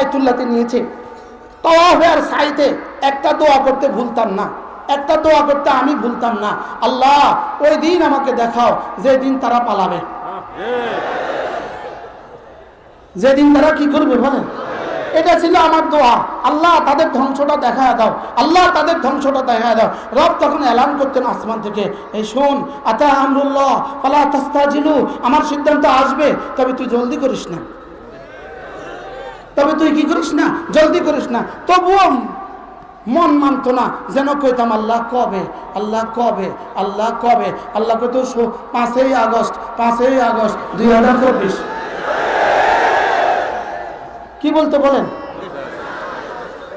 বাইতুল্লাতে নিয়েছে। তওয়াফে আর সাইতে একটা দোয়া করতে ভুলতাম না। একটা দোয়া করতে আমি ভুলতাম না। আল্লাহ, ওই দিন আমাকে দেখাও যেদিন তারা পালাবে। যেদিন তারা কি করবে বলেন? এটা ছিল আমার দোয়া। আল্লাহ, তাদের ধ্বংসটা দেখা দাও। আল্লাহ, তাদের ধ্বংসটা দেখা দাও। রব তখন এলান করতেন আসমান থেকে, এই শোন, আতা আমরুল্লাহ পালা তাস্তাজিলু, আমার সিদ্ধান্ত আসবে, তবে তুই জলদি করিস না। তবে তুই কি করিস না? জলদি করিস না। তবুও মন মানতো না, যেন কইতাম, আল্লাহ কবে? আল্লাহ কবে? আল্লাহ কবে? আল্লাহ কইতো, শো- পাঁচই আগস্ট পাঁচই আগস্ট দুই হাজার চব্বিশ। কি বলতে বলেন?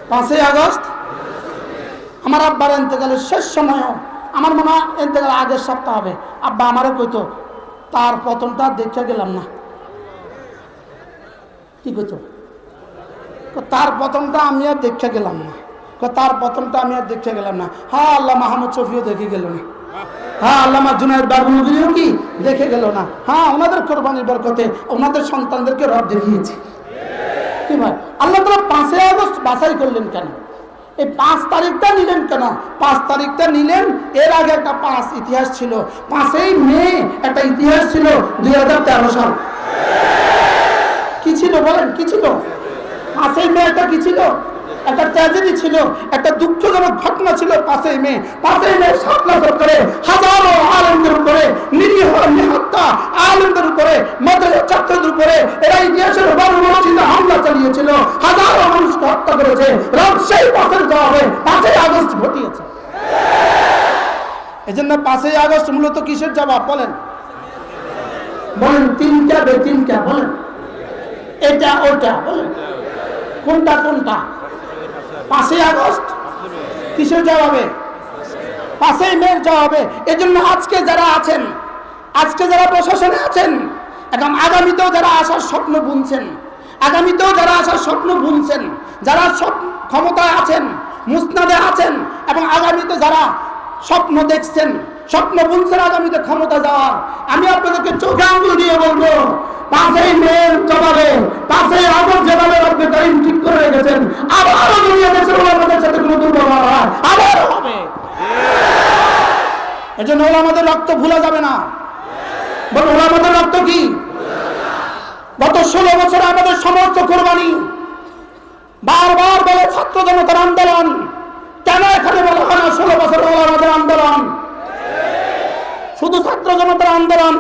পাঁচই আগস্ট? আমার আব্বার এতেকালের শেষ সময়ও, আমার মনে হয় এতেকাল আগের সপ্তাহ। হবে আব্বা আমারও কইতো, তার পতনটা দেখে গেলাম না। কি কইতো? তার পতনটা আমি আর দেখে গেলাম না। তার পতনটা আমি আর দেখে গেলাম না। হ্যাঁ আল্লাহ মাহমুদ শফিও দেখে গেল না। হ্যাঁ আল্লামা জুনায়দ বাবুনগরীও কি দেখে গেল না। হ্যাঁ ওনাদের কোরবানির বরকতে ওনাদের সন্তানদেরকে রব দেখিয়েছে। কি ভাই, আল্লাহ তালা পাঁচই আগস্ট বাছাই করলেন কেন? এই পাঁচ তারিখটা নিলেন কেন? পাঁচ তারিখটা নিলেন, এর আগে একটা পাঁচ ইতিহাস ছিল। পাঁচই মে একটা ইতিহাস ছিল দুই হাজার তেরো সাল। কি ছিল বলেন, কি ছিল? পাঁচই মে একটা কি ছিল? একটা ট্র্যাজেডি ছিল, একটা দুঃখজনক ঘটনা ছিল পাঁচই মে পাঁচই মে সাতলা করে হাজারো আলমদের উপরে, নিরীহ নিহত্যা আলমদের উপরে, মাদ্রাসা ছাত্রদের উপরে, এরা ইতিহাসের বর্বরচিত হামলা চালিয়েছিল। হাজারো মানুষকে হত্যা করেছে। সেই পথের জবাবে পাঁচই আগস্ট ঘটিয়েছে। এই জন্য পাঁচই আগস্ট মূলত কিসের জবাব বলেন? বলেন, তিনটা বে তিনটা বলেন। এটা, ওটা বলেন। কোনটা কোনটা? পাঁচই আগস্ট? কিসের জবাবে? পাঁচই মের জবাবে। এই জন্য আজকে যারা আছেন, আজকে যারা প্রশাসনে আছেন, এবং আগামীতেও যারা আসার স্বপ্ন বুনছেন, আগামীতেও যারা আসার স্বপ্ন বুনছেন, যারা সব ক্ষমতায় আছেন, মুসনাদে আছেন, এবং আগামীতে যারা স্বপ্ন দেখছেন, স্বপ্ন বুনছেন, আগামীতে ক্ষমতা যাওয়ার আমি আপনাদেরকে চোখে আঙুল দিয়ে বলব পাঁচই মেয়ের জবাবে পাঁচই আগস্ট যেভাবে রব্বে কারিম ঠিক করে রেখেছেন। আবারও দুনিয়া দেশের ওলামাদের সাথে কোনো দুর্ব্যবহার হয় আবারও হবে। এজন্য ওলামাদের রক্ত ভুলা যাবে না। বল ওলামাদের রক্ত কি? গত ষোলো বছর আমাদের সমস্ত কোরবানি, বারবার বলে ছাত্র জনতার আন্দোলন, কেন এখানে বলা হয় না ষোলো বছর ওলামাদের আন্দোলন? শুধু ছাত্র জনতার আন্দোলন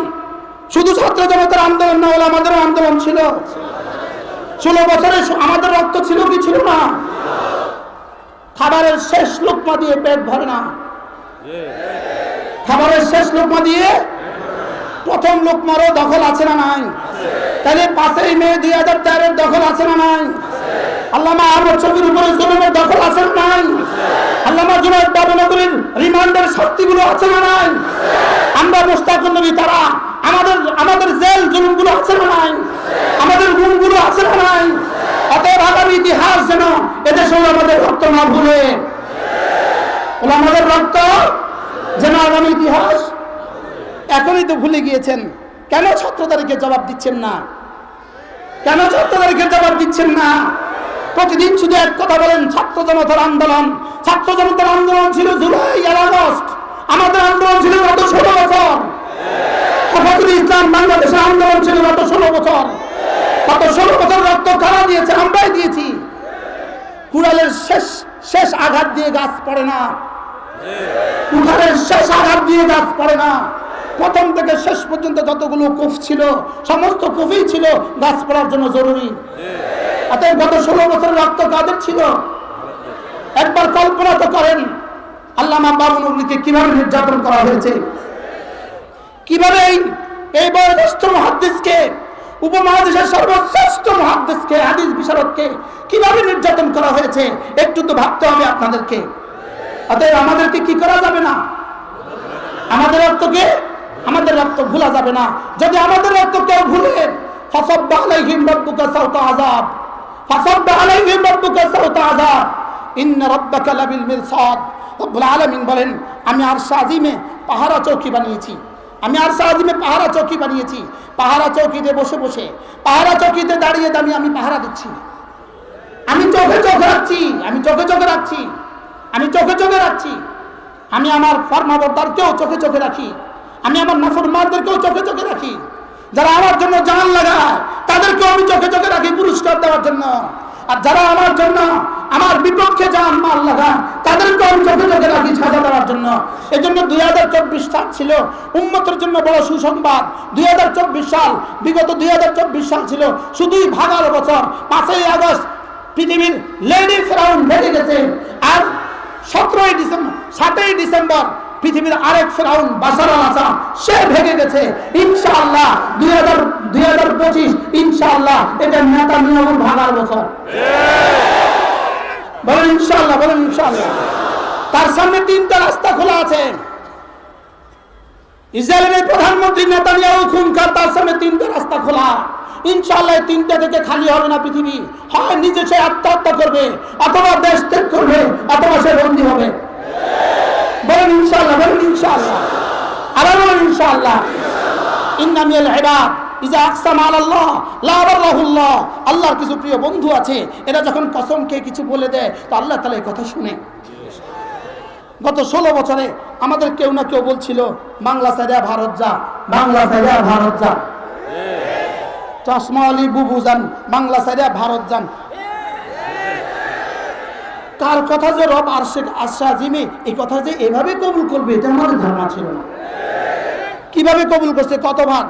শুধু ছাত্র জনতার আন্দোলন না হলে আমাদেরও আন্দোলন ছিল। ষোলো বছরে আমাদের রক্ত ছিল কি ছিল না? খাবারের শেষ লোকমা দিয়ে পেট ভরে না। খাবারের শেষ লোকমা দিয়ে প্রথম লোকমারও দখল আছে না নাই? তাহলে পাঁচই মে দুই হাজার তেরোর দখল আছে না নাই? আল্লামা আহমদ ছবির উপরে জুলুমের দখল আছে না নাই? আল্লামা জুনায়দ বাবুনগরীর রিমান্ডের শক্তিগুলো আছে না নাই? আমরা মুস্তাকুল নবী তারা, আমাদের আমাদের জেল জুলুমগুলো আছে না নাই? আমাদের গুণগুলো আছে না নাই? অতএব আগামী ইতিহাস যেন এদেশে আমাদের রক্ত না ভুলে। আমাদের রক্ত যেন আগামী ইতিহাস এখনই তো ভুলে গিয়েছেন। কেন ছাত্র তারিখে জবাব দিচ্ছেন না? কেন ছাত্র তারিখের জবাব দিচ্ছেন না? প্রতিদিন শুধু এক কথা বলেন, ছাত্র জনতার আন্দোলন। ছাত্র জনতার আন্দোলন ছিল জুলাই আর আগস্ট। আমাদের আন্দোলন ছিল গত ষোলো বছর। হেফাজুল ইসলাম বাংলাদেশের আন্দোলন ছিল গত ষোলো বছর। গত ষোলো বছর রক্ত কারা দিয়েছে, আমরাই দিয়েছি। কুড়ালের শেষ শেষ আঘাত দিয়ে গাছ পড়ে না। কুঠারের শেষ আঘাত দিয়ে গাছ পড়ে না। প্রথম থেকে শেষ পর্যন্ত যতগুলো কুফ ছিল, সমস্ত কুফই ছিল গাছ পড়ার জন্য জরুরি। অতএব গত ষোলো বছরের রক্ত কাদের ছিল? একবার কল্পনা তো করেন, আল্লামা বাবুনগরীকে কীভাবে নির্যাতন করা হয়েছে? কীভাবে এই বয়োজ্যেষ্ঠ মহাদ্দেশকে উপমহাদেশের সর্বশ্রেষ্ঠ মহাদ্দেশকে হাদিস বিশারদকে কীভাবে নির্যাতন করা হয়েছে? একটু তো ভাবতে হবে আপনাদেরকে। অতএব আমাদেরকে কি করা যাবে না? আমাদের রক্তকে, আমাদের রক্ত ভুলা যাবে না। যদি আমাদের রক্ত কেউ ভুলে ফসব্বা আলাইহিম রাব্বুকা সাউতা আযাব। আলাইহিম রাব্বুকা সাউতা আযাব ইন্না রাব্বাকা লাবিল মিরসাদ রব্বুল আলামিন বলেন, আমি আরশ আজিমে পাহারা চৌকি বানিয়েছি। আমি আরশ আজিমে পাহারা চৌকি বানিয়েছি। পাহারা চৌকিতে বসে বসে, পাহারা চৌকিতে দাঁড়িয়ে দাঁড়িয়ে আমি পাহারা দিচ্ছি। আমি চোখে চোখে রাখছি, আমি চোখে চোখে রাখছি, আমি চোখে চোখে রাখছি। আমি আমার ফর্মাবতারকেও চোখে চোখে রাখি। আমি আমার নাফরমানদেরকেও চোখে চোখে রাখি। যারা আমার জন্য জান লাগায় তাদেরকেও আমি চোখে চোখে রাখি পুরস্কার দেওয়ার জন্য। আর যারা আমার জন্য, আমার বিপক্ষে যান মাল লাগান তাদেরকে আমি চোখে চোখে রাখি সাজা দেওয়ার জন্য। এই জন্য দুই হাজার চব্বিশ সাল ছিল উন্মতের জন্য বড় সুসংবাদ। দুই হাজার চব্বিশ সাল, বিগত দুই হাজার চব্বিশ সাল ছিল শুধুই ভাগার বছর। পাঁচই আগস্ট পৃথিবীর লেডি ফেরাউন ভেঙে গেছে। আর সতেরোই ডিসেম্বর, সাতই ডিসেম্বর পৃথিবীর আরেক ফেরাউন বাসার আল আসাদ সে ভেঙে গেছে। ইনশাআল্লাহ দুই হাজার দুই হাজার পঁচিশ, ইনশাআল্লাহ এটা নেতা নিয়ম ভাগার বছর। বলেন ইনশাআল্লাহ বলেন ইনশাআল্লাহ। তার সামনে তিনটা রাস্তা খোলা আছে। ইসরায়েলের প্রধানমন্ত্রী নেতানিয়াহু খুনকার, তার সামনে তিনটা রাস্তা খোলা। ইনশাআল্লাহ তিনটা থেকে খালি হবে না পৃথিবী। হয় নিজে সে আত্মহত্যা করবে, অথবা দেশ ত্যাগ করবে অথবা সে বন্দী হবে বলেন ইনশাআল্লাহ বলেন ইনশাআল্লাহ আবার বলেন ইনশাআল্লাহ ইবাদ, ইজা আকসাম আলাল্লাহ লা আল্লাহর কিছু প্রিয় বন্ধু আছে, এরা যখন কসম খেয়ে কিছু বলে দেয়, তো আল্লাহ তাআলা এই কথা শুনে। গত ষোলো বছরে আমাদের কেউ না কেউ বলছিল, বাংলা সাইডা ভারত যা, বাংলা সাইডা ভারত যা। চশমা আলী বুবু যান, বাংলা ভারত যান। কার কথা যে রব আর শেখ আশা জিমে এই কথা যে এভাবে কবুল করবে, এটা আমাদের ধারণা ছিল না। কীভাবে কবুল করছে কত ভাগ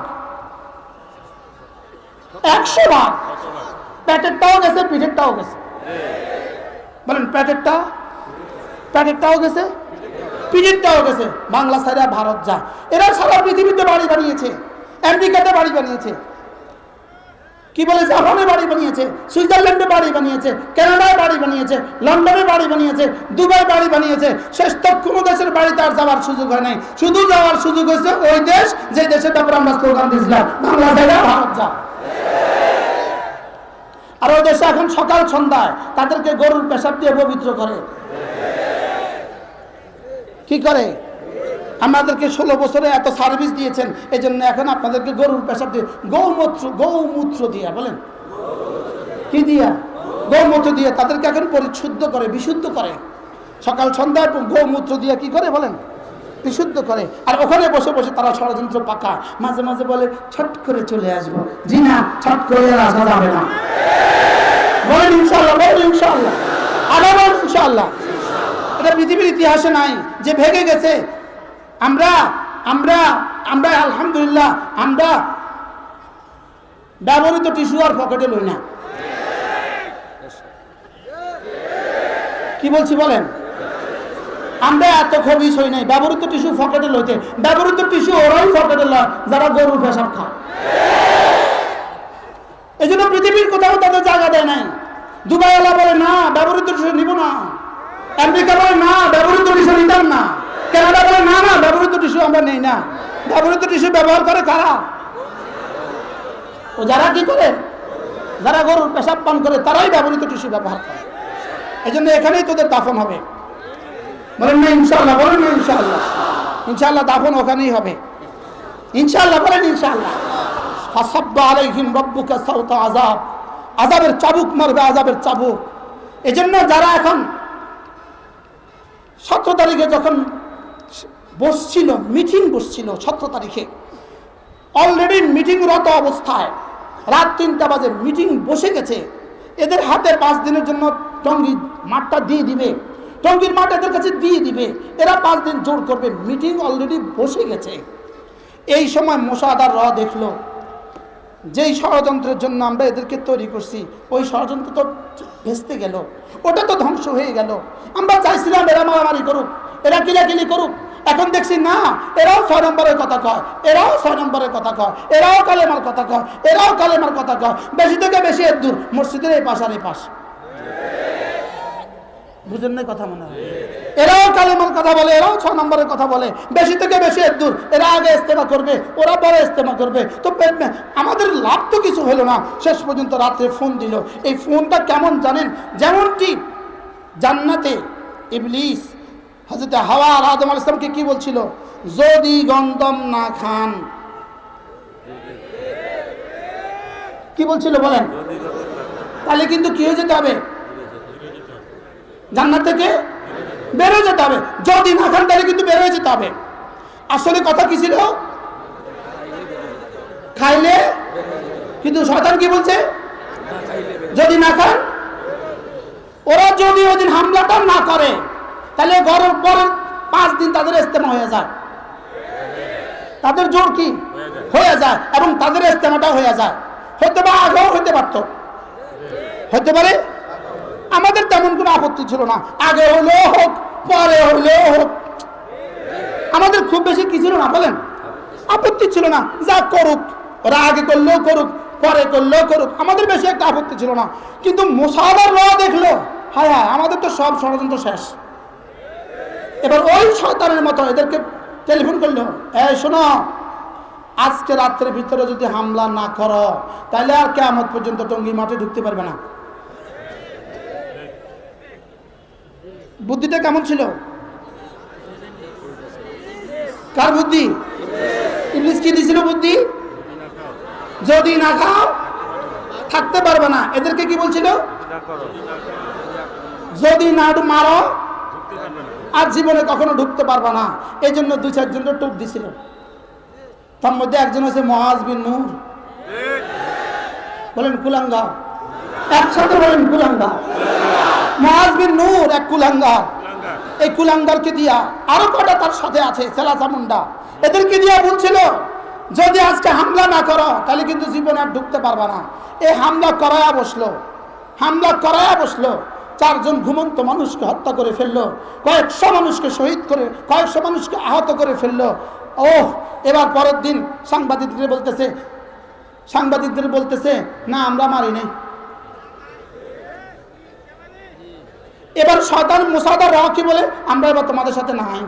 একশো ভাগ। প্যাটেরটাও গেছে পিঠেরটাও গেছে। বলেন প্যাটেরটা প্যাকেটটাও গেছে পিরিয়ডটাও গেছে। বাংলা সাইডা ভারত যা। এরা সারা পৃথিবীতে বাড়ি বানিয়েছে, আমেরিকাতে বাড়ি বানিয়েছে। কি বলে জাপানে বাড়ি বানিয়েছে, সুইজারল্যান্ডে বাড়ি বানিয়েছে, কানাডায় বাড়ি বানিয়েছে, লন্ডনে বাড়ি বানিয়েছে, দুবাই বাড়ি বানিয়েছে। শেষ কোনো দেশের বাড়িতে আর যাওয়ার সুযোগ হয় নাই। শুধু যাওয়ার সুযোগ হয়েছে ওই দেশ যে দেশের ব্যাপারে আমরা স্লোগান দিয়েছিলাম। বাংলা ভারত যা। আর ওই দেশে এখন সকাল সন্ধ্যায় তাদেরকে গরুর পেশাব দিয়ে পবিত্র করে। কি করে? আমাদেরকে ষোলো বছরে এত সার্ভিস দিয়েছেন এই জন্য এখন আপনাদেরকে গরুর পেশাব দিয়ে গৌমূত্র গৌমূত্র দিয়া, বলেন। কি দিয়া? গৌমূত্র দিয়ে তাদেরকে এখন পরিশুদ্ধ করে, বিশুদ্ধ করে। সকাল সন্ধ্যায় গৌমূত্র দিয়ে কি করে, বলেন? বিশুদ্ধ করে। আর ওখানে বসে বসে তারা ষড়যন্ত্র পাকা। মাঝে মাঝে বলে, ছট করে চলে আসব। জি না, ছট করে আসা যাবে না। বলেন ইনশাল্লাহ বলেন ইনশাল্লাহ আবার বলেন ইনশাল্লাহ এটা পৃথিবীর ইতিহাসে নাই, যে ভেঙে গেছে। আমরা আমরা আমরা আলহামদুলিল্লাহ, আমরা ব্যবহৃত টিস্যু আর পকেটে লই না। কি বলছি বলেন? আমরা এত খবিস হই নাই, ব্যবহৃত টিস্যু পকেটে লইতে। ব্যবহৃত টিস্যু ওরাই পকেটে লয়, যারা গরুর পেশাব খায়। এই জন্য পৃথিবীর কোথাও তাদের জায়গা দেয় নাই। দুবাইওয়ালা বলে, না, ব্যবহৃত টিস্যু নিব না। আমেরিকা বলে, না, ব্যবহৃত টিস্যু নিতাম না। কানাডা বলে, না না, ব্যবহৃত টিস্যু আমরা নেই না। ব্যবহৃত টিস্যু ব্যবহার করে কারা? ও যারা কি করে? যারা গরুর পেশাব পান করে, তারাই ব্যবহৃত টিস্যু ব্যবহার করে। এই জন্য এখানেই তোদের দাফন হবে। বলেন না ইনশাল্লাহ বলেন না ইনশাল্লাহ ইনশাল্লাহ দাফন ওখানেই হবে। ইনশাল্লাহ বলেন ইনশাল্লাহ আযাবের চাবুক মারবে, আযাবের চাবুক। এজন্য যারা এখন সতেরো তারিখে যখন বসছিল, মিটিং বসছিল সতেরো তারিখে অলরেডি মিটিংরত অবস্থায়, রাত তিনটা বাজে মিটিং বসে গেছে, এদের হাতে পাঁচ দিনের জন্য টঙ্গি মাঠটা দিয়ে দিবে। টঙ্গির মাঠ এদের কাছে দিয়ে দিবে। এরা পাঁচ দিন জোর করবে, মিটিং অলরেডি বসে গেছে। এই সময় মোশাদার র দেখল যেই ষড়যন্ত্রের জন্য আমরা এদেরকে তৈরি করছি, ওই ষড়যন্ত্র তো ভেস্তে গেল, ওটা তো ধ্বংস হয়ে গেল। আমরা চাইছিলাম এরা মারামারি করুক, এরা কিলাকিলি করুক, এখন দেখছি না, এরাও ছয় নম্বরের কথা কয়, এরাও ছয় নম্বরের কথা কয়, এরাও কালেমার কথা কয়, এরাও কালেমার কথা কয়, বেশি থেকে বেশি এর দূর, মসজিদের এই পাশ আর এই পাশ। বুঝেন না কথা মনে হয়? এরাও কালেমার কথা বলে, এরাও ছ নম্বরের কথা বলে। বেশি থেকে বেশি এর দূর। এরা আগে ইস্তেমা করবে, ওরা পরে ইস্তেমা করবে। তো আমাদের লাভ তো কিছু হলো না। শেষ পর্যন্ত রাত্রে ফোন দিল। এই ফোনটা কেমন জানেন? যেমনটি জান্নাতে ইবলিস হজরত হাওয়া আর আদম আল ইসলামকে কি বলছিল? যদি গন্দম না খান। কি বলছিল বলেন? তাহলে কিন্তু কি হয়ে যেতে হবে? জান্নাত থেকে বেরো যেতে হবে। যদি না খান তাহলে কিন্তু বেরোয় যেতে হবে। আসলে কথা কি ছিল? খাইলে কিন্তু শয়তান কি বলছে? যদি না খান ওরা যদি ওদিন হামলাটা না করে তাহলে গরম পরের পাঁচ দিন তাদের ইস্তেমা হয়ে যায়। তাদের জোর কি? হয়ে যায়। এবং তাদের ইস্তেমাটা হয়ে যায়। হতে পারে আগেও হতে পারতো। হতে পারে? আমাদের তেমন কোনো আপত্তি ছিল না। আগে হলেও হোক, পরে হলেও হোক। আমাদের খুব বেশি কি ছিল না, বলেন? আপত্তি ছিল না, যা করুক ওরা আগে করলেও করুক, পরে করলেও করুক, আমাদের বেশি একটা আপত্তি ছিল না। কিন্তু মোসাদার র দেখল, হায় হায়, আমাদের তো সব ষড়যন্ত্র শেষ। এবার ওই শয়তানের মতো এদেরকে টেলিফোন করল, এই শোনো, আজকে রাত্রের ভিতরে যদি হামলা না করো, তাহলে আর কেমন পর্যন্ত টঙ্গি মাঠে ঢুকতে পারবে না। বুদ্ধিটা কেমন ছিল? কার বুদ্ধি? ইংলিশ কি দিছিল বুদ্ধি? যদি না খাও, থাকতে পারবে না। এদেরকে কি বলছিল? যদি না মারো, আর জীবনে কখনো ঢুকতে পারবে না। এই জন্য দু চারজন টুপ দিছিল। তার মধ্যে একজন হচ্ছে মহাজ বিন নূর। বলেন কুলাঙ্গা। একসাথে বলেন কুলাঙ্গা। মহাজ বিন নূর এক কুলাঙ্গা এই কুলাঙ্গারকে দিয়া আরও কটা তার সাথে আছে সেলাসা মুন্ডা। এদেরকে দিয়া বলছিল যদি আজকে হামলা না করো তাহলে কিন্তু জীবনে আর ঢুকতে পারবা না। এই হামলা করায়া বসল। হামলা করায়া বসল। চারজন ঘুমন্ত মানুষকে হত্যা করে ফেলল। কয়েকশো মানুষকে শহীদ করে কয়েকশো মানুষকে আহত করে ফেলল। ওহ এবার পরের দিন সাংবাদিকদের বলতেছে সাংবাদিকদের বলতেছে না আমরা মারি নাই। এবার শয়তান মুসাদার রাও কি বলে আমরা এবার তোমাদের সাথে নাই।